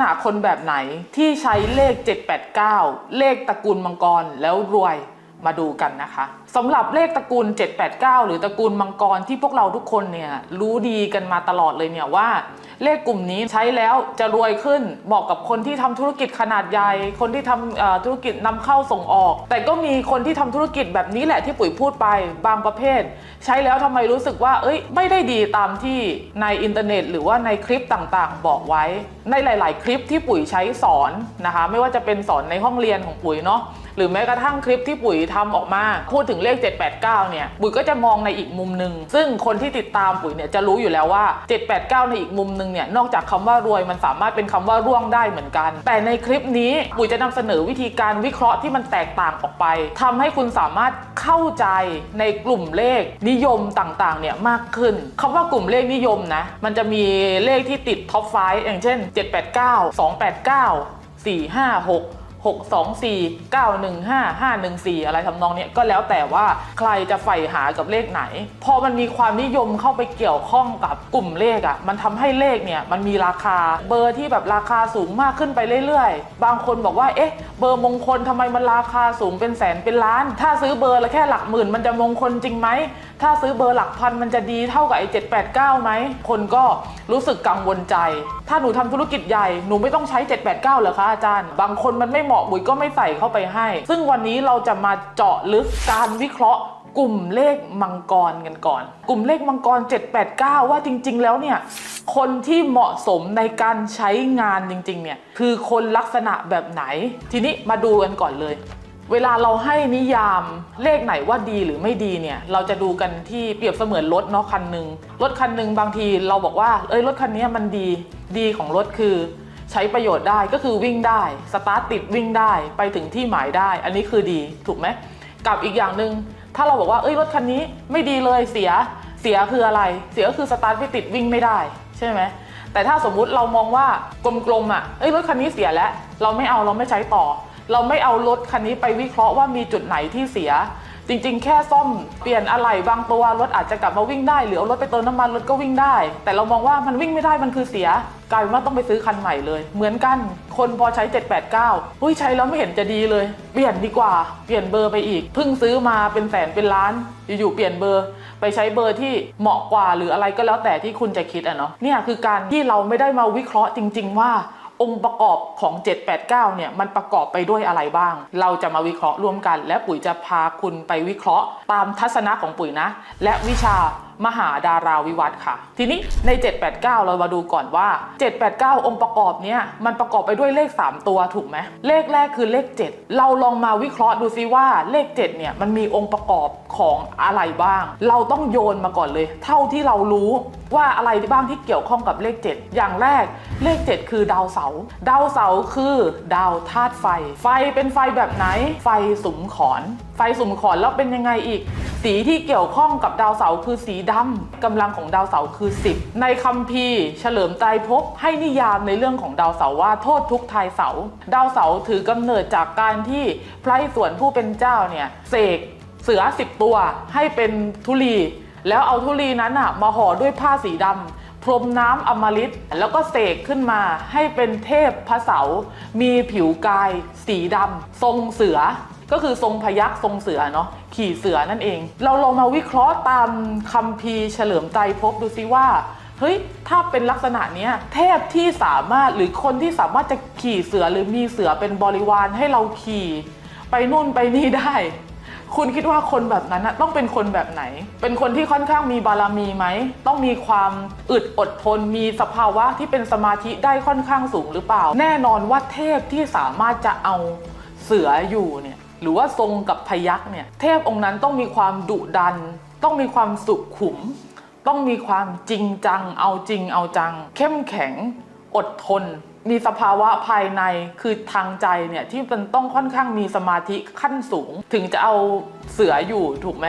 ณะคนแบบไหนที่ใช้เลข 789 เลขตระกูลมังกรแล้วรวยมาดูกันนะคะสำหรับเลขตระกูล 789 หรือตระกูลมังกรที่พวกเราทุกคนเนี่ยรู้ดีกันมาตลอดเลยเนี่ยว่า เลขกลุ่มนี้ใช้แล้วจะรวยขึ้นเหมาะกับคนที่ทำธุรกิจขนาดใหญ่ คนที่ทำธุรกิจนำเข้าส่งออก แต่ก็มีคนที่ทำธุรกิจแบบนี้แหละที่ปุ๋ยพูดไปบางประเภท ใช้แล้วทำไมรู้สึกว่า เอ้ย ไม่ได้ดีตามที่ในอินเทอร์เน็ต หรือว่าในคลิปต่างๆ บอกไว้ ในหลาย ๆ คลิปที่ปุ๋ยใช้สอนนะคะ ไม่ว่าจะเป็นสอนในห้องเรียนของปุ๋ยเนาะหรือแม้กระทั่งคลิปที่ปุ๋ยทำออกมา พูดถึงเลข 789 เนี่ย ปุ๋ยก็จะมองในอีกมุมหนึ่งซึ่งคนที่ติดตามปุ๋ยเนี่ยจะรู้อยู่แล้วว่า 789 ในอีกมุมหนึ่งเนี่ยนอกจากคำว่ารวยมันสามารถเป็นคำว่าร่วงได้เหมือนกัน แต่ในคลิปนี้ปุ๋ยจะนำเสนอวิธีการวิเคราะห์ที่มันแตกต่างออกไปทำให้คุณสามารถเข้าใจในกลุ่มเลขนิยมต่างๆเนี่ยมากขึ้นคำว่ากลุ่มเลขนิยมนะมันจะมีเลขที่ติดท็อปไฟอย่างเช่น 789 289 456 6 2 4 9 1 5 5 1 4 อะไรทำนองนี้ก็แล้วแต่ว่าใครจะใฝ่หากับเลขไหน พอมันมีความนิยมเข้าไปเกี่ยวข้องกับกลุ่มเลขอะ่ะมันทำให้เลขเนี่ยมันมีราคาเบอร์ที่แบบราคาสูงมากขึ้นไปเรื่อยๆ บางคนบอกว่าเอ๊ะเบอร์มงคลทำไมมันราคาสูงเป็นแสนเป็นล้าน ถ้าซื้อเบอร์ละแค่หลักหมื่นมันจะมงคลจริงไหมถ้าซื้อเบอร์หลักพันมันจะดีเท่ากับไอ้เจ็ดแปดเก้าไหมคนก็รู้สึกกังวลใจ ถ้าหนูทำธุรกิจใหญ่หนูไม่ต้องใช้ 789เหรอคะอาจารย์ บางคนมันไม่เหมาะบุ๋ยก็ไม่ใส่เข้าไปให้ ซึ่งวันนี้เราจะมาเจาะลึกการวิเคราะห์กลุ่มเลขมังกรกันก่อน กลุ่มเลขมังกร 789 ว่าจริง ๆ แล้วเนี่ย คนที่เหมาะสมในการใช้งานจริง ๆ เนี่ย คือคนลักษณะแบบไหน ทีนี้มาดูกันก่อนเลย เวลาเราให้นิยามเลขไหนว่าดีหรือไม่ดีเนี่ย เราจะดูกันที่เปรียบเสมือนรถเนาะคันหนึ่งรถคันหนึ่งบางทีเราบอกว่า เอ้ยรถคันนี้มันดี ดีของรถคือใช้ประโยชน์ได้ก็คือวิ่งได้สตาร์ทติดวิ่งได้ไปถึงที่หมายได้ อันนี้คือดีถูกไหมกับอีกอย่างหนึ่งถ้าเราบอกว่าเอ้ยรถคันนี้ไม่ดีเลยเสียเสียคืออะไร เสียก็คือสตาร์ทไม่ติดวิ่งไม่ได้ ใช่ไหมแต่ถ้าสมมุติเรามองว่ากลมๆอะเอ้ยรถคันนี้เสียแล้ว เราไม่เอาเราไม่ใช้ต่อ เราไม่เอารถคันนี้ไปวิเคราะห์ว่ามีจุดไหนที่เสีย จริงๆ แค่ซ่อมเปลี่ยนอะไหล่บางตัวรถอาจจะกลับมาวิ่งได้ หรือเอารถไปเติมน้ำมันรถก็วิ่งได้ แต่เรามองว่ามันวิ่งไม่ได้มันคือเสียกลายเป็นว่าต้องไปซื้อคันใหม่เลย เหมือนกันคนพอใช้ 789อุ้ยใช้แล้วไม่เห็นจะดีเลย เปลี่ยนดีกว่า เปลี่ยนเบอร์ไปอีกเพิ่งซื้อมาเป็นแสนเป็นล้านอยู่ๆเปลี่ยนเบอร์ ไปใช้เบอร์ที่เหมาะกว่าหรืออะไรก็แล้วแต่ที่คุณจะคิดอะเนาะเนี่ยคือการที่เราไม่ได้มาวิเคราะห์จริง ๆ ว่า องค์ประกอบของ 789 เนี่ยมันประกอบไปด้วยอะไรบ้าง เราจะมาวิเคราะห์ร่วมกัน และปุ๋ยจะพาคุณไปวิเคราะห์ตามทัศนะของปุ๋ยนะ และวิชา มหาดาราวิวัฒน์ค่ะ ทีนี้ใน 789 เรามาดูก่อนว่า 789 องค์ประกอบเนี่ยมันประกอบไปด้วยเลข 3 ตัวถูกไหมเลขแรกคือเลข 7 เราลองมาวิเคราะห์ดูซิว่าเลข 7 เนี่ยมันมีองค์ประกอบของอะไรบ้าง เราต้องโยนมาก่อนเลย เท่าที่เรารู้ว่าอะไรบ้างที่เกี่ยวข้องกับเลข 7 อย่างแรกเลข 7 คือดาวเสาร์ดาวเสาร์คือ ดาวธาตุไฟ ไฟเป็นไฟแบบไหน ไฟสุมขอน ไฟสุมขอนแล้วเป็นยังไงอีก สีที่เกี่ยวข้องกับดาวเสาร์คือสีดำกำลังของดาวเสาร์คือ 10 ในคัมภีร์เฉลิมไตรภพให้นิยามในเรื่องของดาวเสาร์ว่าโทษทุกทายเสาร์ดาวเสาร์ถือกำเนิดจากการที่พระอิศวรผู้เป็นเจ้าเนี่ยเสกเสือสิบตัวให้เป็นธุลี แล้วเอาธุลีนั้นอะมาห่อด้วยผ้าสีดำพรมน้ำอมฤตแล้วก็เสกขึ้นมาให้เป็นเทพพระเสา มีผิวกาย สีดำทรงเสือ ก็คือทรงพยักทรงเสือเนาะขี่เสือนั่นเอง เราลองมาวิเคราะห์ตามคัมภีเฉลิมไตรภพดูซิว่าเฮ้ย ถ้าเป็นลักษณะเนี้ยเทพที่สามารถหรือคนที่สามารถจะขี่เสือหรือมีเสือเป็นบริวารให้เราขี่ ไปนู่นไปนี่ได้ คุณคิดว่าคนแบบนั้นนะต้องเป็นคนแบบไหน เป็นคนที่ค่อนข้างมีบารมีไหม ต้องมีความอึดอดทน มีสภาวะที่เป็นสมาธิได้ค่อนข้างสูงหรือเปล่า แน่นอนว่าเทพที่สามารถจะเอาเสืออยู่เนี่ย หรือว่าทรงกับพยักเนี่ยเทพองค์นั้นต้องมีความดุดัน ต้องมีความสุขุม ต้องมีความจริงจัง เอาจริงเอาจัง เข้มแข็งอดทน มีสภาวะภายในคือทางใจเนี่ยที่มันต้องค่อนข้างมีสมาธิขั้นสูง ถึงจะเอาเสืออยู่ถูกไหม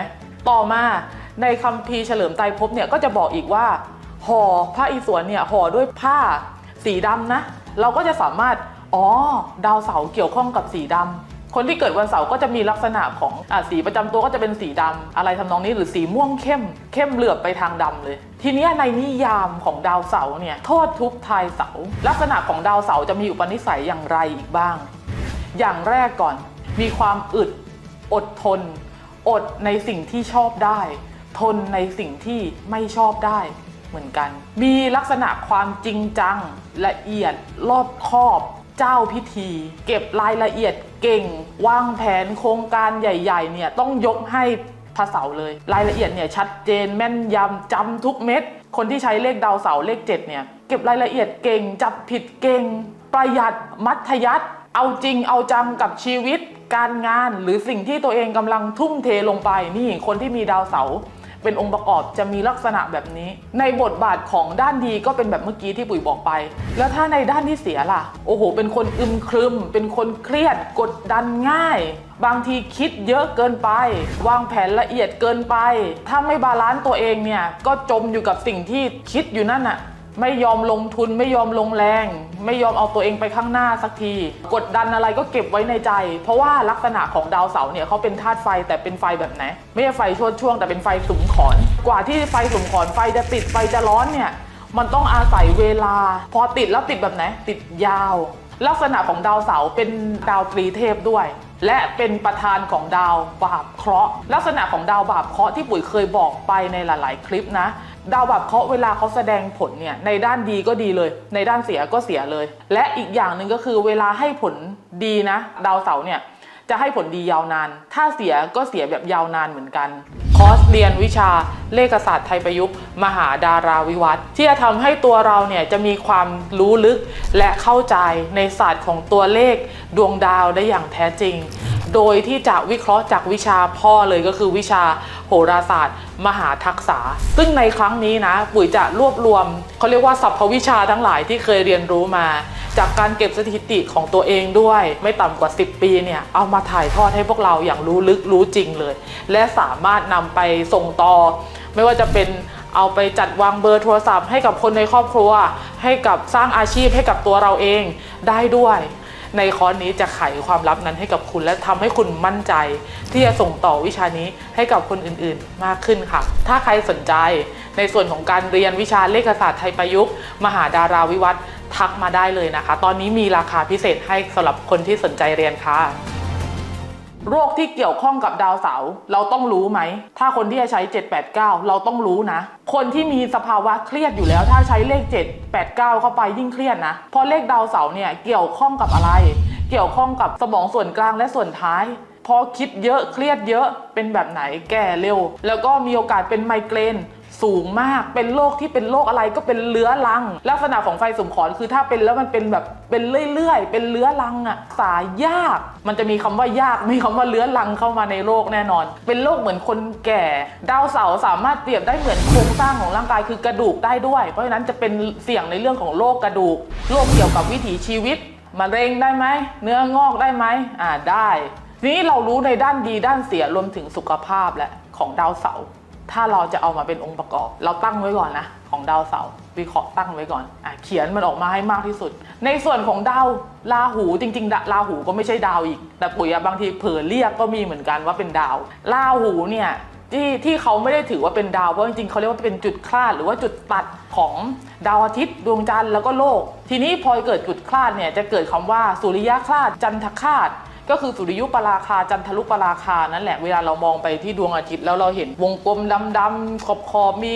ต่อมาในคัมภีเฉลิมไตรภพเนี่ยก็จะบอกอีกว่าห่อพระอิศวรเนี่ยห่อด้วยผ้าสีดำนะ เราก็จะสามารถอ๋อ ดาวเสาเกี่ยวข้องกับสีดำ คนที่เกิดวันเสาร์ก็จะมีลักษณะของอสีประจำตัวก็จะเป็นสีดำอะไรทำนองนี้หรือสีม่วงเข้ม เข้มเหลือบไปทางดำเลย ทีนี้ในนิยามของดาวเสาร์เนี่ยโทษทุกทายเสาร์ลักษณะของดาวเสาร์จะมีอุปนิสัยอย่างไรอีกบ้าง อย่างแรกก่อน มีความอึด อดทน อดในสิ่งที่ชอบได้ ทนในสิ่งที่ไม่ชอบได้เหมือนกัน มีลักษณะความจริงจัง ละเอียดรอบคอบ เจ้าพิธี เก็บรายละเอียด เก่ง วางแผนโครงการใหญ่ๆเนี่ยต้องยกให้พระเสาร์เลย รายละเอียดเนี่ยชัดเจนแม่นยำจำทุกเม็ด คนที่ใช้เลขดาวเสาร์เลข 7 เนี่ย เก็บรายละเอียดเก่ง จับผิดเก่ง ประหยัดมัธยัติเอาจริงเอาจังกับชีวิต การงานหรือสิ่งที่ตัวเองกำลังทุ่มเทลงไปนี่คนที่มีดาวเสาร์ เป็นองค์ประกอบจะมีลักษณะแบบนี้ ในบทบาทของด้านดีก็เป็นแบบเมื่อกี้ที่ปุ๋ยบอกไป แล้วถ้าในด้านที่เสียล่ะ โอ้โห เป็นคนอึมครึม เป็นคนเครียด กดดันง่าย บางทีคิดเยอะเกินไป วางแผนละเอียดเกินไป ถ้าไม่บาลานซ์ตัวเองเนี่ย ก็จมอยู่กับสิ่งที่คิดอยู่นั่นน่ะ ไม่ยอมลงทุนไม่ยอมลงแรง ไม่ยอมเอาตัวเองไปข้างหน้าสักที กดดันอะไรก็เก็บไว้ในใจ เพราะว่าลักษณะของดาวเสาร์เนี่ยเขาเป็นธาตุไฟแต่เป็นไฟแบบไหน ไม่ใช่ไฟช่วงช่วงแต่เป็นไฟสุมขอน กว่าที่ไฟสุมขอนไฟจะติดไฟจะร้อนเนี่ยมันต้องอาศัยเวลา พอติดแล้วติดแบบไหน ติดยาว ลักษณะของดาวเสาร์เป็นดาวตรีเทพด้วย และเป็นประธานของดาวบาปเคราะห์ลักษณะของดาวบาปเคราะห์ที่ปุ๋ยเคยบอกไปในหลาย ๆ คลิปนะ ดาวบาปเคาะเวลาเขาแสดงผลเนี่ยในด้านดีก็ดีเลย ในด้านเสียก็เสียเลย และอีกอย่างหนึ่งก็คือเวลาให้ผลดีนะ ดาวเสาร์เนี่ยจะให้ผลดียาวนาน ถ้าเสียก็เสียแบบยาวนานเหมือนกัน คอร์สเรียนวิชาเลขศาสตร์ไทยประยุกต์ มหาดาราวิวัฒน์ที่จะทำให้ตัวเราเนี่ยจะมีความรู้ลึกและเข้าใจในศาสตร์ของตัวเลขดวงดาวได้อย่างแท้จริง โดยที่จะวิเคราะห์จากวิชาพ่อเลยก็คือวิชาโหราศาสตร์ มหาทักษะซึ่งในครั้งนี้นะปุ๋ยจะรวบรวมเขาเรียกว่าสรรพวิชาทั้งหลายที่เคยเรียนรู้มา จากการเก็บสถิติของตัวเองด้วย ไม่ต่ำกว่า 10 ปีเนี่ยเอามาถ่ายทอดให้พวกเราอย่างรู้ลึกรู้จริงเลย และสามารถนำไปส่งต่อ ไม่ว่าจะเป็นเอาไปจัดวางเบอร์โทรศัพท์ให้กับคนในครอบครัว ให้กับสร้างอาชีพให้กับตัวเราเองได้ด้วย ในคอร์สนี้จะไขความลับนั้นให้กับคุณ และทำให้คุณมั่นใจ ที่จะส่งต่อวิชานี้ให้กับคนอื่นๆ มากขึ้นค่ะ ถ้าใครสนใจในส่วนของการเรียนวิชาเลขศาสตร์ไทยประยุกต์ มหาดาราวิวัฒน์ทักมาได้เลยนะคะ ตอนนี้มีราคาพิเศษให้สำหรับคนที่สนใจเรียนค่ะ โรคที่เกี่ยวข้องกับดาวเสาร์เราต้องรู้ไหม ถ้าคนที่จะใช้ 789 เราต้องรู้นะ คนที่มีสภาวะเครียดอยู่แล้ว ถ้าใช้เลข 789 เข้าไปยิ่งเครียดนะ เพราะเลขดาวเสาร์เนี่ยเกี่ยวข้องกับอะไร เกี่ยวข้องกับสมองส่วนกลางและส่วนท้าย พอคิดเยอะเครียดเยอะเป็นแบบไหนแก่เร็ว แล้วก็มีโอกาสเป็นไมเกรนสูงมากเป็นโรคที่เป็นโรคอะไรก็เป็นเลื้อรัง ลักษณะของไฟสมขอนคือถ้าเป็นแล้วมันเป็นแบบเป็นเรื่อยๆ เป็นเลื้อรังอะสายยาก มันจะมีคำว่ายากมีคำว่าเลื้อรังเข้ามาในโรคแน่นอน เป็นโรคเหมือนคนแก่ ดาวเสาสามารถเปรียบได้เหมือนโครงสร้างของร่างกายคือกระดูกได้ด้วย เพราะฉะนั้นจะเป็นเสี่ยงในเรื่องของโรคกระดูกโรคเกี่ยวกับวิถีชีวิตมะเร็งได้ไหมเนื้องอกได้ไหมอ่าได้ ทีนี้เรารู้ในด้านดีด้านเสียรวมถึงสุขภาพและของดาวเสาร์ถ้าเราจะเอามาเป็นองค์ประกอบ เราตั้งไว้ก่อนนะ ของดาวเสาร์วิเคราะห์ตั้งไว้ก่อนอะเขียนมันออกมาให้มากที่สุด ในส่วนของดาวราหูจริงๆดาราหูก็ไม่ใช่ดาวอีก แต่ปุ๋ยบางทีเผลอเรียกก็มีเหมือนกันว่าเป็นดาวราหูเนี่ยที่ที่เขาไม่ได้ถือว่าเป็นดาวเพราะจริงๆเขาเรียกว่าเป็นจุดคลาดหรือว่าจุดตัดของดาวอาทิตย์ดวงจันทร์แล้วก็โลก ทีนี้พอเกิดจุดคลาดเนี่ยจะเกิดคำว่าสุริยะคลาดจันทคลาด ก็คือสุริยุปราคาจันทรุปราคานั่นแหละเวลาเรามองไปที่ดวงอาทิตย์แล้วเราเห็นวงกลมดำๆขอบขอบๆมี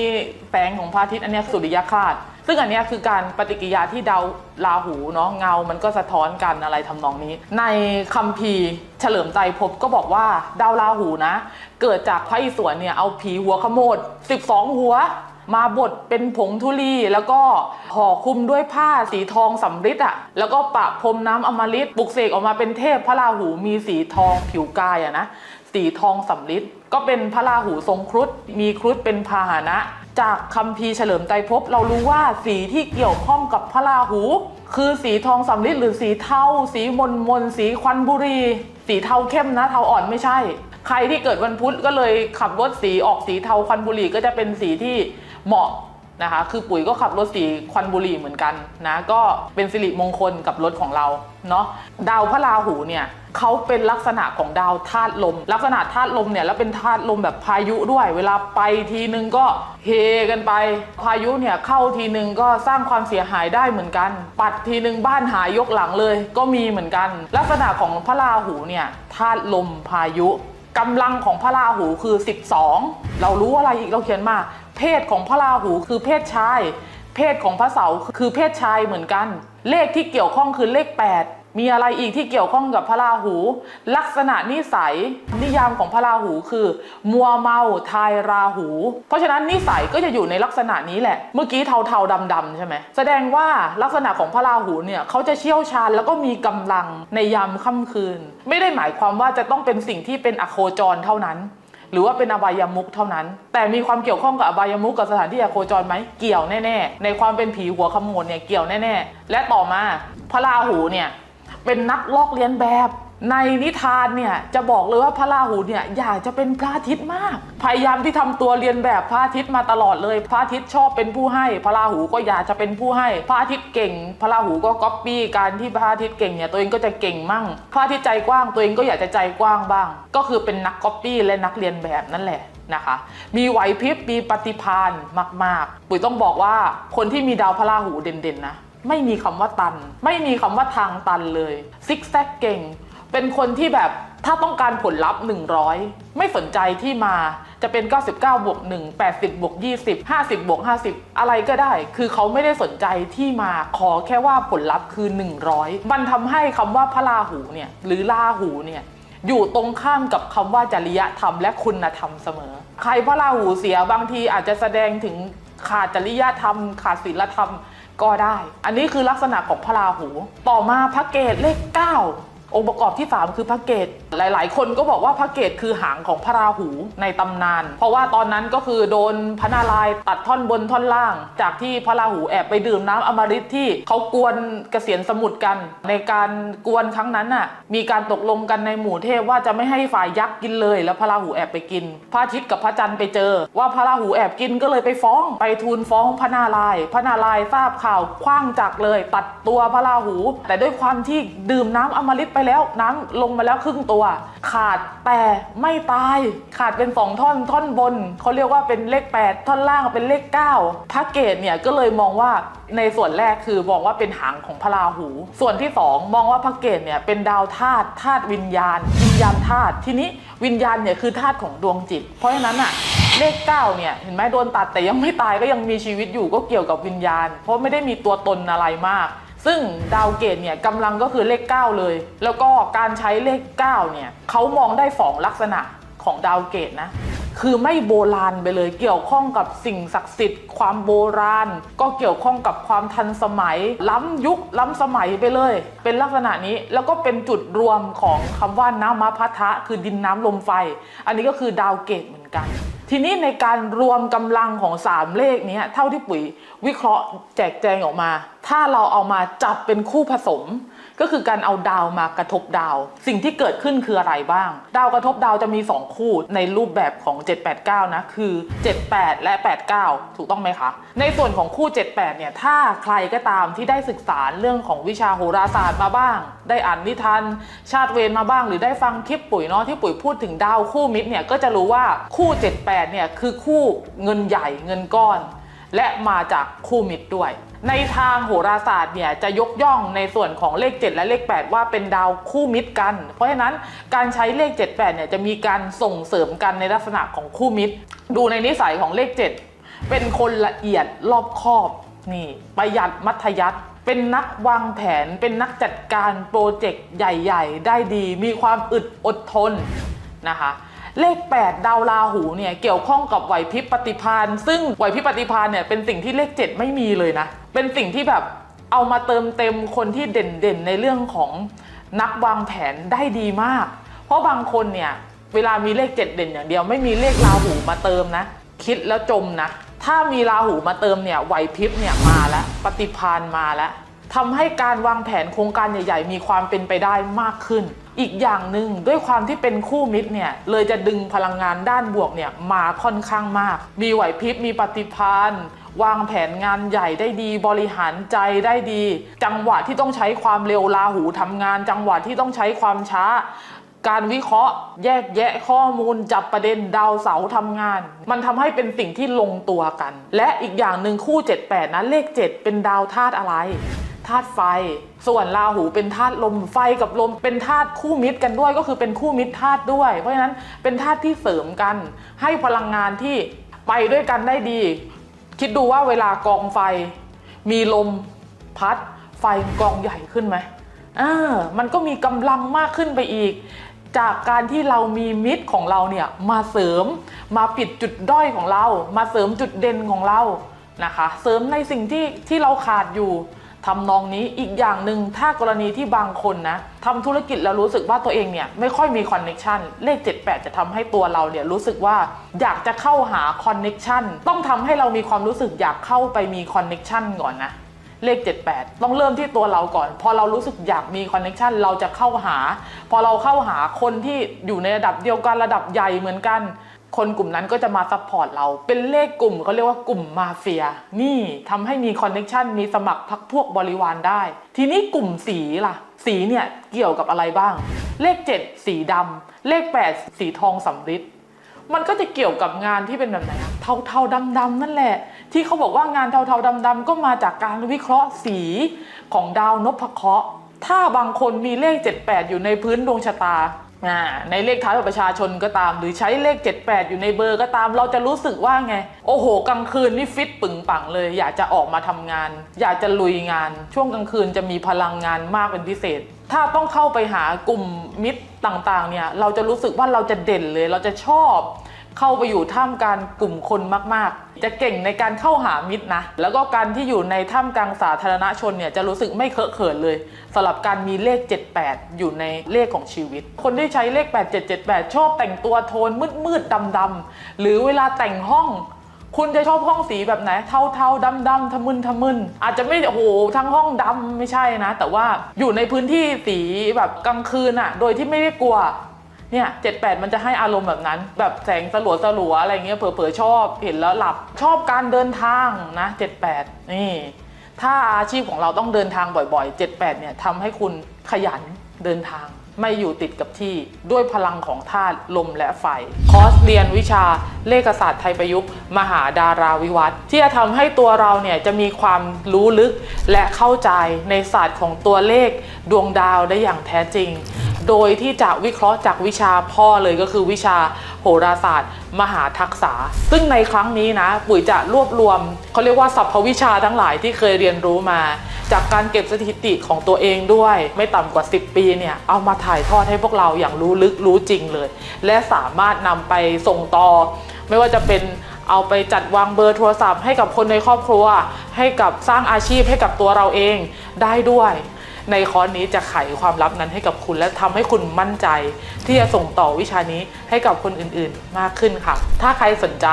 แสงของพระอาทิตย์อันนี้สุริยคาสซึ่งอันนี้คือการปฏิกิริยาที่ดาวราหูเนาะเงา มันก็สะท้อนกันอะไรทำนองนี้ ในคัมภีร์เฉลิมใจภพก็บอกว่าดาวราหูนะ เกิดจากพระอิศวรเนี่ยเอาผีหัวขโมด12 หัว มาบดเป็นผงธุลีแล้วก็ห่อคลุมด้วยผ้าสีทองสำริดอะแล้วก็ปะพรมน้ำอมฤตปลุกเสกออกมาเป็นเทพพระราหูมีสีทองผิวกายอะนะสีทองสำริดก็เป็นพระราหูทรงครุฑมีครุฑเป็นพาหนะ จากคัมภีเฉลิมใจภพเรารู้ว่าสีที่เกี่ยวข้องกับพระราหู คือสีทองสำริดหรือสีเทาสีมนมนสีควันบุรี สีเทาเข้มนะเทาอ่อนไม่ใช่ ใครที่เกิดวันพุธก็เลยขับรถสีออกสีเทาควันบุรีก็จะเป็นสีที่ เหมาะนะคะคือปุ๋ยก็ขับรถสีควันบุหรี่เหมือนกันนะก็เป็นสิริมงคลกับรถของเราเนาะดาวพระราหูเนี่ยเขาเป็นลักษณะของดาวธาตุลม ลักษณะธาตุลมเนี่ยแล้วเป็นธาตุลมแบบพายุด้วย เวลาไปทีนึงก็เฮกันไป พายุเนี่ยเข้าทีนึงก็สร้างความเสียหายได้เหมือนกัน ปัดทีนึงบ้านหายยกหลังเลย ก็มีเหมือนกัน ลักษณะของพระราหูเนี่ยธาตุลมพายุกำลังของพระราหูคือ 12 เรารู้อะไรอีกเราเขียนมา เพศของพระราหูคือเพศชาย เพศของพระเสาร์คือเพศชายเหมือนกัน เลขที่เกี่ยวข้องคือเลข 8 มีอะไรอีกที่เกี่ยวข้องกับพระราหู ลักษณะนิสัย นิยามของพระราหูคือ มัวเมาทายราหู เพราะฉะนั้นนิสัยก็จะอยู่ในลักษณะนี้แหละ เมื่อกี้เทาๆดำๆใช่ไหมแสดงว่าลักษณะของพระราหูเนี่ยเขาจะเชี่ยวชาญแล้วก็มีกำลังในยามค่ำคืน ไม่ได้หมายความว่าจะต้องเป็นสิ่งที่เป็นอโคจรเท่านั้น หรือว่าเป็นอบายมุกเท่านั้น แต่มีความเกี่ยวข้องกับอบายมุกกับสถานที่อโคจรไหมเกี่ยวแน่ๆ ในความเป็นผีหัวขโมยเนี่ยเกี่ยวแน่ๆ และต่อมาพระราหูเนี่ยเป็นนักลอกเลียนแบบ ในนิทานเนี่ยจะบอกเลยว่าพระราหูเนี่ยอยากจะเป็นพระอาทิตย์มาก พยายามที่ทำตัวเรียนแบบพระอาทิตย์มาตลอดเลย พระอาทิตย์ชอบเป็นผู้ให้ พระราหูก็อยากจะเป็นผู้ให้ พระอาทิตย์เก่ง พระราหูก็ก๊อปปี้การที่พระอาทิตย์เก่งเนี่ยตัวเองก็จะเก่งมั่ง พระอาทิตย์ใจกว้างตัวเองก็อยากจะใจกว้างบ้าง ก็คือเป็นนักก๊อปปี้และนักเรียนแบบนั่นแหละนะคะ มีไหวพริบมีปฏิภาณมาก ๆ ปุ๋ยต้องบอกว่าคนที่มีดาวพระราหูเด่นๆนะไม่มีคำว่าตัน ไม่มีคำว่าทางตันเลยซิกแซกเก่ง เป็นคนที่แบบถ้าต้องการผลลัพธ์ 100 ไม่สนใจที่มาจะเป็น 99 บวก 1 80 บวก 20 50 บวก 50 อะไรก็ได้ คือเขาไม่ได้สนใจที่มาขอแค่ว่าผลลัพธ์คือ 100 มันทำให้คำว่าพระราหูเนี่ยหรือราหูเนี่ยอยู่ตรงข้ามกับคำว่าจริยธรรมและคุณธรรมเสมอ ใครพระราหูเสียบางทีอาจจะแสดงถึงขาดจริยธรรม ขาดศีลธรรมก็ได้ อันนี้คือลักษณะของพระราหู ต่อมาพระเกตเลข 9 องค์ประกอบที่ 3 คือพระเกตหลาย ๆ คนก็บอกว่าพระเกตคือหางของพระราหูในตำนาน เพราะว่าตอนนั้นก็คือโดนพระนารายณ์ตัดท่อนบนท่อนล่าง จากที่พระราหูแอบไปดื่มน้ำอมฤตที่เขากวนเกษียณสมุทรกัน ในการกวนครั้งนั้นน่ะมีการตกลงกันในหมู่เทพว่าจะไม่ให้ฝ่ายยักษ์กินเลย แล้วพระราหูแอบไปกิน พระอาทิตย์กับพระจันทร์ไปเจอ ว่าพระราหูแอบกินก็เลยไปฟ้อง ไปทูลฟ้องพระนารายณ์พระนารายณ์ทราบข่าวคว้างจักรเลย ตัดตัวพระราหู แต่ด้วยความที่ดื่มน้ำอมฤตไปแล้วน้ำลงมาแล้วครึ่งตัว ขาดแต่ไม่ตาย ขาดเป็นสองท่อนท่อนบนเขาเรียกว่าเป็นเลข 8 ท่อนล่างเป็นเลข9พระเกตเนี่ยก็เลยมองว่าในส่วนแรกคือมองว่าเป็นหางของพระราหู ส่วนที่สองมองว่าพระเกตเนี่ยเป็นดาวธาตุธาตุวิญญาณ วิญญาณธาตุทีนี้วิญญาณเนี่ยคือธาตุของดวงจิต เพราะฉะนั้นอะเลข9เนี่ยเห็นไหมโดนตัดแต่ยังไม่ตายก็ยังมีชีวิตอยู่ก็เกี่ยวกับวิญญาณ เพราะไม่ได้มีตัวตนอะไรมาก ซึ่งดาวเกตเนี่ยกำลังก็คือเลข 9 เลย แล้วก็การใช้เลข 9 เนี่ยเขามองได้2ลักษณะของดาวเกตนะคือไม่โบราณไปเลยเกี่ยวข้องกับสิ่งศักดิ์สิทธิ์ ความโบราณ ก็เกี่ยวข้องกับความทันสมัย ล้ำยุคล้ำสมัยไปเลย เป็นลักษณะนี้แล้วก็เป็นจุดรวมของคำว่าน้ำมะพัทะ คือดินน้ำลมไฟ อันนี้ก็คือดาวเกตเหมือนกัน ทีนี้ในการรวมกำลังของ 3 เลขนี้เท่าที่ปุ๋ยวิเคราะห์แจกแจงออกมา ถ้าเราเอามาจับเป็นคู่ผสม ก็คือการเอาดาวมากระทบดาว สิ่งที่เกิดขึ้นคืออะไรบ้าง ดาวกระทบดาวจะมี 2 คู่ในรูปแบบของ 789 นะ คือ 78 และ 89 ถูกต้องไหมคะ ในส่วนของคู่ 78 เนี่ย ถ้าใครก็ตามที่ได้ศึกษาเรื่องของวิชาโหราศาสตร์มาบ้าง ได้อ่านนิทานชาติเวรมาบ้าง หรือได้ฟังคลิปปุ๋ยเนาะที่ปุ๋ยพูดถึงดาวคู่มิตรเนี่ยก็จะรู้ว่าคู่ 78 เนี่ยคือคู่เงินใหญ่เงินก้อน และมาจากคู่มิตรด้วย ในทางโหราศาสตร์เนี่ยจะยกย่องในส่วนของเลข 7 และเลข 8 ว่าเป็นดาวคู่มิตรกัน เพราะฉะนั้นการใช้เลข 7 8เนี่ยจะมีการส่งเสริมกันในลักษณะของคู่มิตร ดูในนิสัยของเลข 7 เป็นคนละเอียดรอบคอบนี่ประหยัดมัธยัติเป็นนักวางแผนเป็นนักจัดการโปรเจกต์ใหญ่ ๆ ได้ดี มีความอึดอดทนนะคะ เลข 8 ดาวราหูเนี่ยเกี่ยวข้องกับไหวพริบปฏิภาณซึ่งไหวพริบปฏิภาณเนี่ยเป็นสิ่งที่เลข 7 ไม่มีเลยนะ เป็นสิ่งที่แบบเอามาเติมเต็มคนที่เด่นๆ ในเรื่องของนักวางแผนได้ดีมาก เพราะบางคนเนี่ยเวลามีเลข 7 เด่นอย่างเดียว ไม่มีเลขราหูมาเติมนะ คิดแล้วจมนะ ถ้ามีราหูมาเติมเนี่ยไหวพริบเนี่ยมาแล้วปฏิภาณมาแล้วทำให้การวางแผนโครงการใหญ่ ๆ มีความเป็นไปได้มากขึ้น อีกอย่างหนึ่งด้วยความที่เป็นคู่มิตรเนี่ยเลยจะดึงพลังงานด้านบวกเนี่ยมาค่อนข้างมาก มีไหวพริบมีปฏิภาณวางแผนงานใหญ่ได้ดี บริหารใจได้ดี จังหวะที่ต้องใช้ความเร็วลาหูทำงาน จังหวะที่ต้องใช้ความช้า การวิเคราะห์ แยกแยะข้อมูลจับประเด็นดาวเสาทำงาน มันทำให้เป็นสิ่งที่ลงตัวกัน และอีกอย่างหนึ่งคู่ 78นะเลข 7 เป็นดาวธาตุอะไร ธาตุไฟ ส่วนราหูเป็นธาตุลมไฟกับลมเป็นธาตุคู่มิตรกันด้วย ก็คือเป็นคู่มิตรธาตุด้วย เพราะฉะนั้นเป็นธาตุที่เสริมกัน ให้พลังงานที่ไปด้วยกันได้ดี คิดดูว่าเวลากองไฟ มีลมพัด ไฟกองใหญ่ขึ้นไหมอ่ามันก็มีกำลังมากขึ้นไปอีก จากการที่เรามีมิตรของเราเนี่ยมาเสริมมาปิดจุดด้อยของเรา มาเสริมจุดเด่นของเรานะคะ เสริมในสิ่งที่ที่เราขาดอยู่ ทำนองนี้อีกอย่างหนึ่งถ้ากรณีที่บางคนนะทำธุรกิจแล้วรู้สึกว่าตัวเองเนี่ยไม่ค่อยมีคอนเน็ชันเลข 78 จะทำให้ตัวเราเนี่ยรู้สึกว่าอยากจะเข้าหาคอนเน็ชันต้องทำให้เรามีความรู้สึกอยากเข้าไปมีคอนเน็ชันก่อนนะเลข 78 ต้องเริ่มที่ตัวเราก่อน พอเรารู้สึกอยากมีคอนเน็ชันเราจะเข้าหา พอเราเข้าหาคนที่อยู่ในระดับเดียวกันระดับใหญ่เหมือนกัน คนกลุ่มนั้นก็จะมาซัพพอร์ตเรา เป็นเลขกลุ่มเขาเรียกว่ากลุ่มมาเฟีย นี่ทำให้มีคอนเน็ชันมีสมัครพักพวกบริวารได้ ทีนี้กลุ่มสีล่ะ สีเนี่ยเกี่ยวกับอะไรบ้าง เลข 7 สีดำเลข 8 สีทองสำริดมันก็จะเกี่ยวกับงานที่เป็นแบบไหนเทาๆดำๆนั่นแหละ ที่เขาบอกว่างานเทาๆดำๆก็มาจากการวิเคราะห์สีของดาวนพเคราะห์ถ้าบางคนมีเลข 78 อยู่ในพื้นดวงชะตา อ่าในเลขท้ายบัตรประชาชนก็ตาม หรือใช้เลข 78 อยู่ในเบอร์ก็ตาม เราจะรู้สึกว่าไง โอ้โหกลางคืนนี่ฟิตปึงปังเลย อยากจะออกมาทำงาน อยากจะลุยงาน ช่วงกลางคืนจะมีพลังงานมากเป็นพิเศษ ถ้าต้องเข้าไปหากลุ่มมิตรต่างๆเนี่ยเราจะรู้สึกว่าเราจะเด่นเลย เราจะชอบ เข้าไปอยู่ท่ามกลางกลุ่มคนมาก ๆ จะเก่งในการเข้าหามิตรนะ แล้วก็การที่อยู่ในท่ามกลางสาธารณชนเนี่ยจะรู้สึกไม่เคอะเขินเลยสำหรับการมีเลข 78 อยู่ในเลขของชีวิต คนที่ใช้เลข 8778 ชอบแต่งตัวโทนมืดๆดำๆหรือเวลาแต่งห้องคุณจะชอบห้องสีแบบไหน เทาๆดำๆทะมึนทะมึนอาจจะไม่โอ้โหทั้งห้องดำไม่ใช่นะ แต่ว่าอยู่ในพื้นที่สีแบบกลางคืนอะโดยที่ไม่ได้กลัว เนี่ย78มันจะให้อารมณ์แบบนั้น แบบแสงสลัวสลัวอะไรเงี้ยเผลอๆชอบเห็นแล้วหลับชอบการเดินทางนะเจ็ดแปดนี่ถ้าอาชีพของเราต้องเดินทางบ่อยๆ 78เนี่ยทำให้คุณขยันเดินทาง ไม่อยู่ติดกับที่ด้วยพลังของธาตุลมและไฟ คอร์สเรียนวิชาเลขศาสตร์ไทยประยุกต์ มหาดาราวิวัฒน์ที่จะทำให้ตัวเราเนี่ยจะมีความรู้ลึกและเข้าใจในศาสตร์ของตัวเลขดวงดาวได้อย่างแท้จริง โดยที่จะวิเคราะห์จากวิชาพ่อเลยก็คือวิชาโหราศาสตร์ มหาทักษะซึ่งในครั้งนี้นะปุ๋ยจะรวบรวมเขาเรียกว่าสรรพวิชาทั้งหลายที่เคยเรียนรู้มา จากการเก็บสถิติของตัวเองด้วย ไม่ต่ำกว่า 10 ปีเนี่ยเอามาถ่ายทอดให้พวกเราอย่างรู้ลึกรู้จริงเลย และสามารถนำไปส่งต่อ ไม่ว่าจะเป็นเอาไปจัดวางเบอร์โทรศัพท์ให้กับคนในครอบครัว ให้กับสร้างอาชีพให้กับตัวเราเองได้ด้วย ในคอร์สนี้จะไขความลับนั้นให้กับคุณ และทำให้คุณมั่นใจ ที่จะส่งต่อวิชานี้ให้กับคนอื่นๆ มากขึ้นค่ะ ถ้าใครสนใจ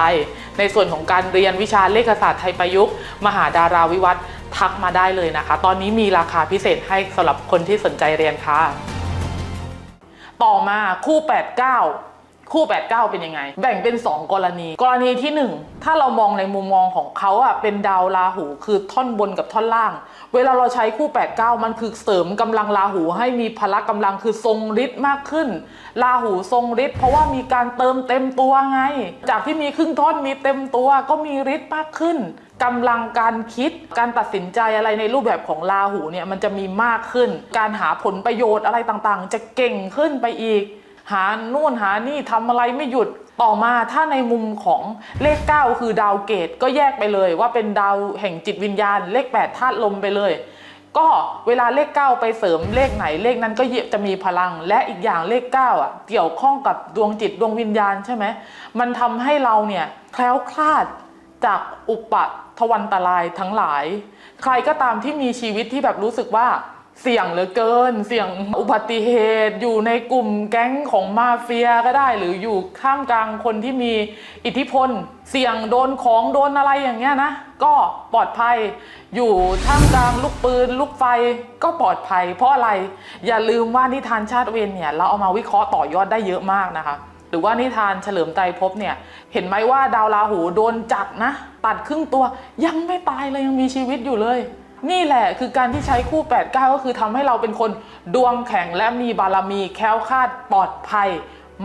ในส่วนของการเรียนวิชาเลขศาสตร์ไทยประยุกต์ มหาดาราวิวัฒน์ทักมาได้เลยนะคะ ตอนนี้มีราคาพิเศษให้สำหรับคนที่สนใจเรียนค่ะ ต่อมาคู่ 89 คู่ 89 เป็นยังไง แบ่งเป็น 2 กรณี กรณีที่ 1 ถ้าเรามองในมุมมองของเขาอะเป็นดาวราหูคือท่อนบนกับท่อนล่าง เวลาเราใช้คู่ 89 มันคือเสริมกำลังราหูให้มีพละกำลังคือทรงฤทธิ์มากขึ้น ราหูทรงฤทธิ์เพราะว่ามีการเติมเต็มตัวไง จากที่มีครึ่งท่อนมีเต็มตัวก็มีฤทธิ์มากขึ้นกำลังการคิดการตัดสินใจอะไรในรูปแบบของราหูเนี่ยมันจะมีมากขึ้น การหาผลประโยชน์อะไรต่างๆ จะเก่งขึ้นไปอีก หาโน่นหานี่ทำอะไรไม่หยุดต่อมาถ้าในมุมของเลข 9 คือดาวเกตก็แยกไปเลย ว่าเป็นดาวแห่งจิตวิญญาณ เลข 8ธาตุลมไปเลย ก็เวลาเลข 9 ไปเสริมเลขไหนเลขนั้นก็จะมีพลัง และอีกอย่างเลข 9 อะ เกี่ยวข้องกับดวงจิตดวงวิญญาณใช่ไหมมันทำให้เราเนี่ยแคล้วคลาดจากอุปทวันตรายทั้งหลาย ใครก็ตามที่มีชีวิตที่แบบรู้สึกว่า เสี่ยงเหลือเกิน เสี่ยงอุบัติเหตุอยู่ในกลุ่มแก๊งของมาเฟียก็ได้ หรืออยู่ท่ามกลางคนที่มีอิทธิพล เสี่ยงโดนของโดนอะไรอย่างเงี้ยนะ ก็ปลอดภัย อยู่ท่ามกลางลูกปืน ลูกไฟก็ปลอดภัย เพราะอะไรอย่าลืมว่านิทานชาติเวนเนี่ยเราเอามาวิเคราะห์ต่อยอดได้เยอะมากนะคะ หรือว่านิทานเฉลิมไตรภพเนี่ยเห็นไหมว่าดาวราหูโดนจับนะ ตัดครึ่งตัวยังไม่ตายเลยยังมีชีวิตอยู่เลย นี่แหละคือการที่ใช้คู่ 8 9 ก็คือทำให้เราเป็นคนดวงแข็งและมีบารมีแค้วคาดปลอดภัย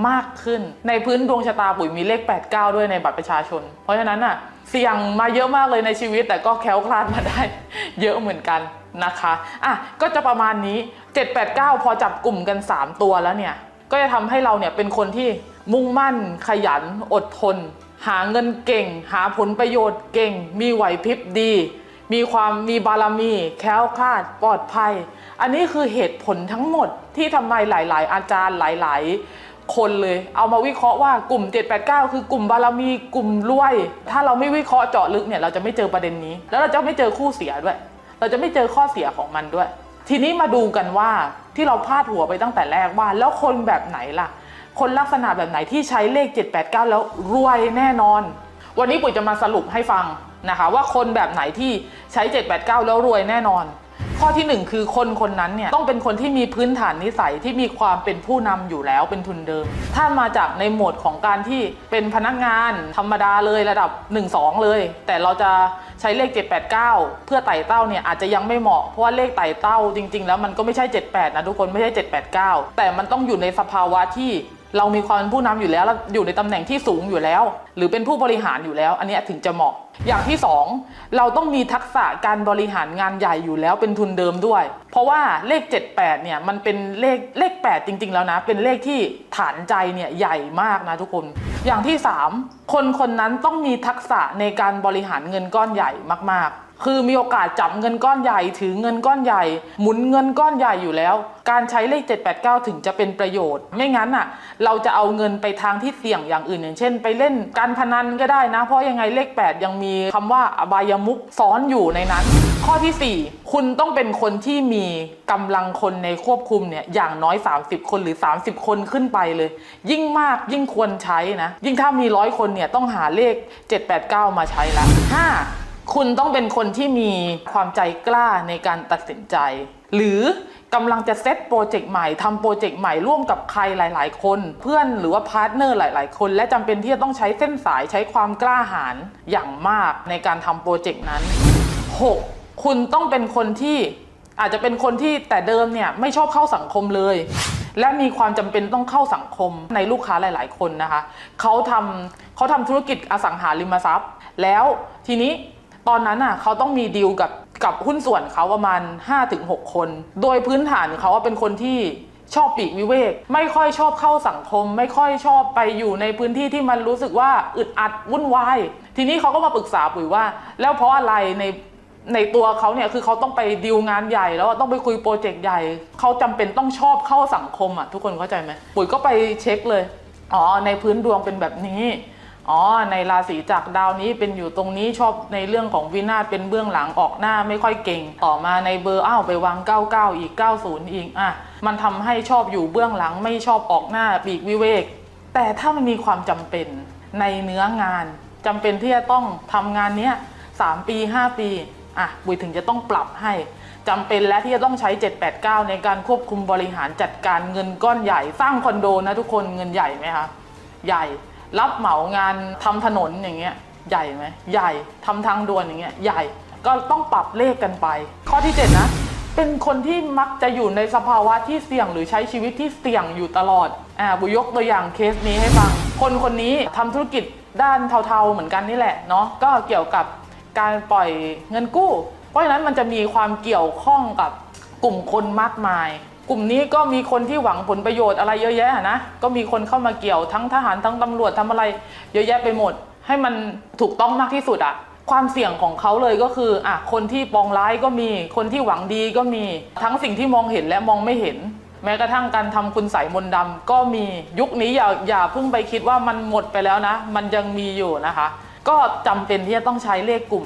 มากขึ้น ในพื้นดวงชะตาปุ๋ยมีเลข 8 9 ด้วยในบัตรประชาชน เพราะฉะนั้นอะเสี่ยงมาเยอะมากเลยในชีวิต แต่ก็แค้วคลาดมาได้ เยอะเหมือนกันนะคะอะก็จะประมาณนี้ 789 พอจับกลุ่มกัน 3 ตัวแล้วเนี่ย ก็จะทำให้เราเนี่ยเป็นคนที่มุ่งมั่น ขยัน อดทน หาเงินเก่ง หาผลประโยชน์เก่ง มีไหวพริบดี มีความมีบารมี แคล้วคลาดปลอดภัย อันนี้คือเหตุผลทั้งหมดที่ทำไมหลาย ๆ อาจารย์หลาย ๆ คนเลย เอามาวิเคราะห์ว่ากลุ่ม 789 คือกลุ่มบารมีกลุ่มรวย ถ้าเราไม่วิเคราะห์เจาะลึกเนี่ยเราจะไม่เจอประเด็นนี้ แล้วเราจะไม่เจอคู่เสียด้วย เราจะไม่เจอข้อเสียของมันด้วย ทีนี้มาดูกันว่าที่เราพลาดหัวไปตั้งแต่แรกว่าแล้วคนแบบไหนล่ะ คนลักษณะแบบไหนที่ใช้เลข 789 แล้วรวยแน่นอน วันนี้ปุ๋ยจะมาสรุปให้ฟัง นะคะว่าคนแบบไหนที่ใช้ 789 แล้วรวยแน่นอน ข้อที่หนึ่งคือคนคนนั้นเนี่ยต้องเป็นคนที่มีพื้นฐานนิสัยที่มีความเป็นผู้นำอยู่แล้วเป็นทุนเดิม ถ้ามาจากในโหมดของการที่เป็นพนักงานธรรมดาเลยระดับ 1-2 เลย แต่เราจะใช้เลข 789 เพื่อไต่เต้าเนี่ยอาจจะยังไม่เหมาะเพราะว่าเลขไต่เต้าจริง ๆ แล้วมันก็ไม่ใช่ 78 นะทุกคนไม่ใช่ 789 แต่มันต้องอยู่ในสภาวะที่ เรามีความเป็นผู้นำอยู่แล้วแล้วอยู่ในตำแหน่งที่สูงอยู่แล้ว หรือเป็นผู้บริหารอยู่แล้ว อันนี้ถึงจะเหมาะ อย่างที่สองเราต้องมีทักษะการบริหารงานใหญ่อยู่แล้วเป็นทุนเดิมด้วย เพราะว่าเลข 78เนี่ยมันเป็นเลขเลข 8 จริง ๆ แล้วนะ เป็นเลขที่ฐานใจเนี่ยใหญ่มากนะทุกคน อย่างที่สามคนคนนั้นต้องมีทักษะในการบริหารเงินก้อนใหญ่มากๆ คือมีโอกาสจับเงินก้อนใหญ่ ถือเงินก้อนใหญ่ หมุนเงินก้อนใหญ่อยู่แล้ว การใช้เลข 789 ถึงจะเป็นประโยชน์ ไม่งั้นอะ เราจะเอาเงินไปทางที่เสี่ยงอย่างอื่น อย่างเช่น ไปเล่นการพนันก็ได้นะ เพราะยังไงเลข 8 ยังมีคำว่าอบายมุกซ้อนอยู่ในนั้น ข้อทีสี่4 คุณต้องเป็นคนที่มีกำลังคนในควบคุมเนี่ยอย่างน้อย 30 คนหรือ 30 คนขึ้นไปเลย ยิ่งมากยิ่งควรใช้นะ ยิ่งถ้ามีร้อยคนเนี่ยต้องหาเลข 789 มาใช้ละ 5. คุณต้องเป็นคนที่มีความใจกล้าในการตัดสินใจ หรือกำลังจะเซตโปรเจกต์ใหม่ทำโปรเจกต์ใหม่ร่วมกับใครหลาย ๆ คน เพื่อนหรือว่าพาร์ทเนอร์หลาย ๆ คน และจำเป็นที่จะต้องใช้เส้นสายใช้ความกล้าหาญอย่างมากในการทำโปรเจกต์นั้น 6. คุณต้องเป็นคนที่อาจจะเป็นคนที่แต่เดิมเนี่ยไม่ชอบเข้าสังคมเลย และมีความจำเป็นต้องเข้าสังคมในลูกค้าหลาย ๆ คนนะคะเขาทำเขาทำธุรกิจอสังหาริมทรัพย์ แล้วทีนี้ ตอนนั้นอะเขาต้องมีดีลกับกับหุ้นส่วนเขาประมาณ 5-6 คน โดยพื้นฐานเขาว่าเป็นคนที่ชอบปีกวิเวก ไม่ค่อยชอบเข้าสังคม ไม่ค่อยชอบไปอยู่ในพื้นที่ที่มันรู้สึกว่าอึดอัดวุ่นวาย ทีนี้เขาก็มาปรึกษาปุ๋ยว่า แล้วเพราะอะไรในในตัวเขาเนี่ยคือเขาต้องไปดีลงานใหญ่แล้วต้องไปคุยโปรเจกต์ใหญ่เขาจำเป็นต้องชอบเข้าสังคมอะทุกคนเข้าใจไหมปุ๋ยก็ไปเช็คเลยอ๋อในพื้นดวงเป็นแบบนี้ อ๋อในราศีจากดาวนี้เป็นอยู่ตรงนี้ชอบในเรื่องของวินาศเป็นเบื้องหลังออกหน้าไม่ค่อยเก่ง ต่อมาในเบอร์อ้าวไปวาง 99 อีก 90 อีกอะมันทำให้ชอบอยู่เบื้องหลังไม่ชอบออกหน้าปีกวิเวก แต่ถ้ามันมีความจำเป็นในเนื้องานจำเป็นที่จะต้องทำงานเนี้ย3ปี 5 ปีอะบุยถึงจะต้องปรับให้จำเป็นและที่จะต้องใช้ 789 ในการควบคุมบริหารจัดการเงินก้อนใหญ่ สร้างคอนโดนะทุกคนเงินใหญ่ไหมคะใหญ่ รับเหมางานทำถนนอย่างเงี้ยใหญ่ไหมใหญ่ทำทางด่วนอย่างเงี้ยใหญ่ก็ต้องปรับเลขกันไป ข้อที่ 7 นะ เป็นคนที่มักจะอยู่ในสภาวะที่เสี่ยงหรือใช้ชีวิตที่เสี่ยงอยู่ตลอดอ่าบุยกตัวอย่างเคสนี้ให้ฟัง คนคนนี้ทำธุรกิจด้านเทาๆเหมือนกันนี่แหละเนาะก็เกี่ยวกับการปล่อยเงินกู้ เพราะฉะนั้นมันจะมีความเกี่ยวข้องกับกลุ่มคนมากมาย กลุ่มนี้ก็มีคนที่หวังผลประโยชน์อะไรเยอะแยะนะก็มีคนเข้ามาเกี่ยวทั้งทหารทั้งตำรวจทำอะไร เยอะแยะไปหมด ให้มันถูกต้องมากที่สุดอะความเสี่ยงของเขาเลยก็คืออะคนที่ปองร้ายก็มี คนที่หวังดีก็มี ทั้งสิ่งที่มองเห็นและมองไม่เห็น แม้กระทั่งการทำคุณใส่มนต์ดำก็มียุคนี้อย่าอย่าเพิ่งไปคิดว่ามันหมดไปแล้วนะ มันยังมีอยู่นะคะ ก็จำเป็นที่จะต้องใช้เลขกลุ่ม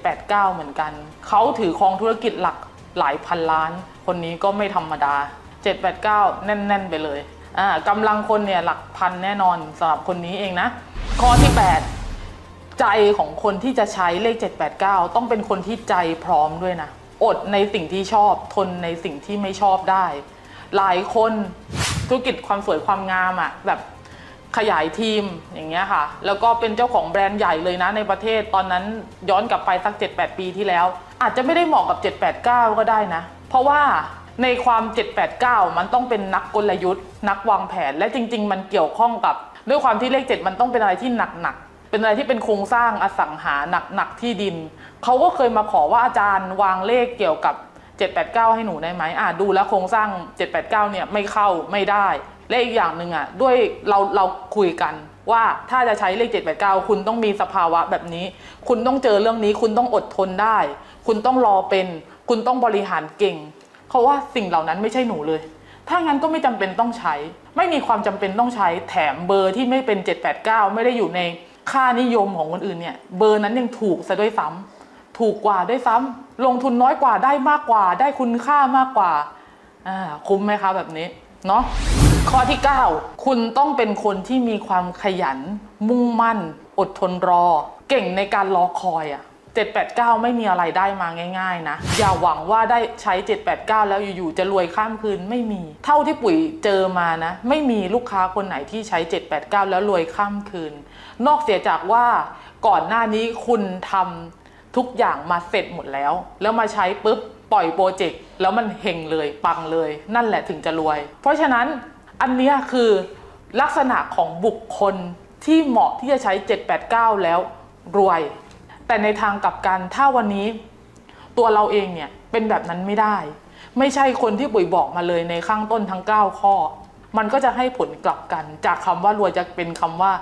789 เหมือนกัน เขาถือครองธุรกิจหลัก หลายพันล้าน คนนี้ก็ไม่ธรรมดา 789 แน่น ๆ ไปเลยอ่ากำลังคนเนี่ยหลักพันแน่นอนสำหรับคนนี้เองนะ ข้อที่ 8 ใจของคนที่จะใช้เลข 789 ต้องเป็นคนที่ใจพร้อมด้วยนะ อดในสิ่งที่ชอบทนในสิ่งที่ไม่ชอบได้ หลายคนธุรกิจความสวยความงามอะ่ะแบบ ขยายทีมอย่างเงี้ยค่ะ แล้วก็เป็นเจ้าของแบรนด์ใหญ่เลยนะในประเทศตอนนั้นย้อนกลับไปสัก 7-8 ปีที่แล้ว อาจจะไม่ได้เหมาะกับ 789 ก็ได้นะ เพราะว่าในความ 789 มันต้องเป็นนักกลยุทธ์ นักวางแผนและจริง ๆ มันเกี่ยวข้องกับ ด้วยความที่เลข 7 มันต้องเป็นอะไรที่หนักๆเป็นอะไรที่เป็นโครงสร้างอสังหาหนักๆที่ดินเขาก็เคยมาขอว่าอาจารย์วางเลขเกี่ยวกับ789 ให้หนูได้ไหมอะดูแล้วโครงสร้าง 789 เนี่ยไม่เข้าไม่ได้ และอีกอย่างหนึ่งอะด้วยเราเราคุยกันว่าถ้าจะใช้เลข 789 คุณต้องมีสภาวะแบบนี้ คุณต้องเจอเรื่องนี้ คุณต้องอดทนได้ คุณต้องรอเป็น คุณต้องบริหารเก่งเขาะว่าสิ่งเหล่านั้นไม่ใช่หนูเลย ถ้างั้นก็ไม่จำเป็นต้องใช้ ไม่มีความจำเป็นต้องใช้แถมเบอร์ที่ไม่เป็น 789 ไม่ได้อยู่ในค่านิยมของคนอื่นเนี่ยเบอร์นั้นยังถูกซะด้วยซ้ำถูกกว่าด้วยซ้ำลงทุนน้อยกว่าได้มากกว่า ได้คุณค่ามากกว่าอ่าคุ้มไหมคะแบบนี้เนาะ ข้อที่ 9 คุณต้องเป็นคนที่มีความขยัน มุ่งมั่น อดทนรอ เก่งในการรอคอยอะ789 ไม่มีอะไรได้มาง่าย ๆ นะ อย่าหวังว่าได้ใช้ 789 แล้วอยู่ ๆ จะรวยข้ามคืนไม่มี เท่าที่ปุ๋ยเจอมานะ ไม่มีลูกค้าคนไหนที่ใช้ 789 แล้วรวยข้ามคืน นอกเสียจากว่าก่อนหน้านี้คุณทำทุกอย่างมาเสร็จหมดแล้ว แล้วมาใช้ปุ๊บปล่อยโปรเจกต์แล้วมันเฮงเลยปังเลย นั่นแหละถึงจะรวย เพราะฉะนั้น อันนี้คือลักษณะของบุคคลที่เหมาะที่จะใช้ 789 แล้วรวย แต่ในทางกลับกันถ้าวันนี้ตัวเราเองเนี่ยเป็นแบบนั้นไม่ได้ ไม่ใช่คนที่ปุ๋ยบอกมาเลยในข้างต้นทั้ง 9 ข้อ มันก็จะให้ผลกลับกัน จากคำว่ารวยจะเป็นคำว่า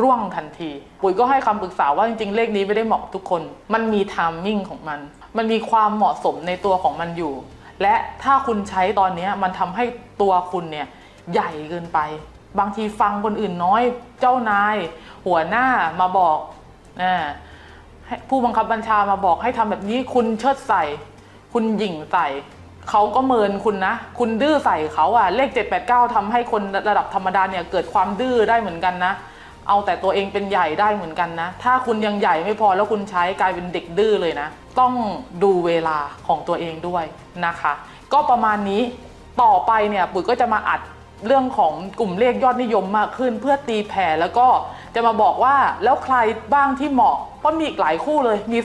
ร่วงทันที ปุ๋ยก็ให้คำปรึกษาว่าจริงๆ เลขนี้ไม่ได้เหมาะทุกคน มันมีไทามมิ่งของมัน มันมีความเหมาะสมในตัวของมันอยู่ และถ้าคุณใช้ตอนนี้มันทำให้ตัวคุณเนี่ย ใหญ่เกินไป บางทีฟังคนอื่นน้อย เจ้านาย หัวหน้ามาบอกอ่าให้ผู้บังคับบัญชามาบอกให้ทำแบบนี้คุณเชิดใส่ คุณหยิ่งใส่เขาก็เมินคุณนะ คุณดื้อใส่เขาอะเลข 789ทำให้คนระดับธรรมดาเนี่ยเกิดความดื้อได้เหมือนกันนะ เอาแต่ตัวเองเป็นใหญ่ได้เหมือนกันนะ ถ้าคุณยังใหญ่ไม่พอแล้วคุณใช้กลายเป็นเด็กดื้อเลยนะ ต้องดูเวลาของตัวเองด้วยนะคะ ก็ประมาณนี้ต่อไปเนี่ยปุ๋ยก็จะมาอัด เรื่องของกลุ่มเลขยอดนิยมมากขึ้น เพื่อตีแผ่แล้วก็จะมาบอกว่าแล้วใครบ้างที่เหมาะเพราะมีอีกหลายคู่เลยมี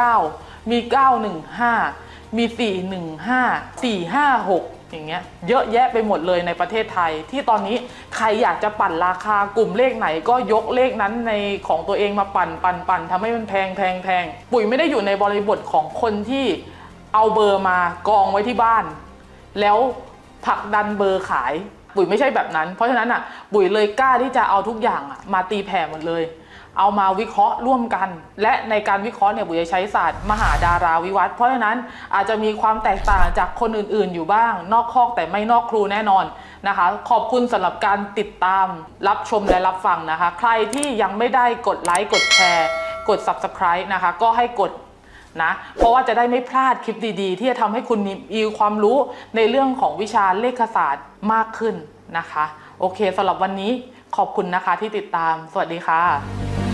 289 มี 915 มี 415 456 อย่างเงี้ยเยอะแยะไปหมดเลยในประเทศไทย ที่ตอนนี้ใครอยากจะปั่นราคากลุ่มเลขไหนก็ยกเลขนั้นในของตัวเองมาปั่นปั่นปั่นทำให้มันแพงแพงแพงปุ๋ยไม่ได้อยู่ในบริบทของคนที่เอาเบอร์มากองไว้ที่บ้าน แล้วผลักดันเบอร์ขาย ปุ๋ยไม่ใช่แบบนั้น เพราะฉะนั้นอะปุ๋ยเลยกล้าที่จะเอาทุกอย่างอะมาตีแผ่หมดเลย เอามาวิเคราะห์ร่วมกัน และในการวิเคราะห์เนี่ยปุ๋ยจะใช้ศาสตร์มหาดาราวิวัฒน์เพราะฉะนั้นอาจจะมีความแตกต่างจากคนอื่นๆ อยู่บ้าง นอกคอกแต่ไม่นอกครูแน่นอนนะคะ ขอบคุณสำหรับการติดตามรับชมและรับฟังนะคะ ใครที่ยังไม่ได้กดไลค์กดแชร์ กด subscribe นะคะ ก็ให้กด นะเพราะว่าจะได้ไม่พลาดคลิปดีๆ ที่จะทำให้คุณมีความรู้ในเรื่องของวิชาเลขศาสตร์มากขึ้นนะคะ โอเคสำหรับวันนี้ขอบคุณนะคะที่ติดตาม สวัสดีค่ะ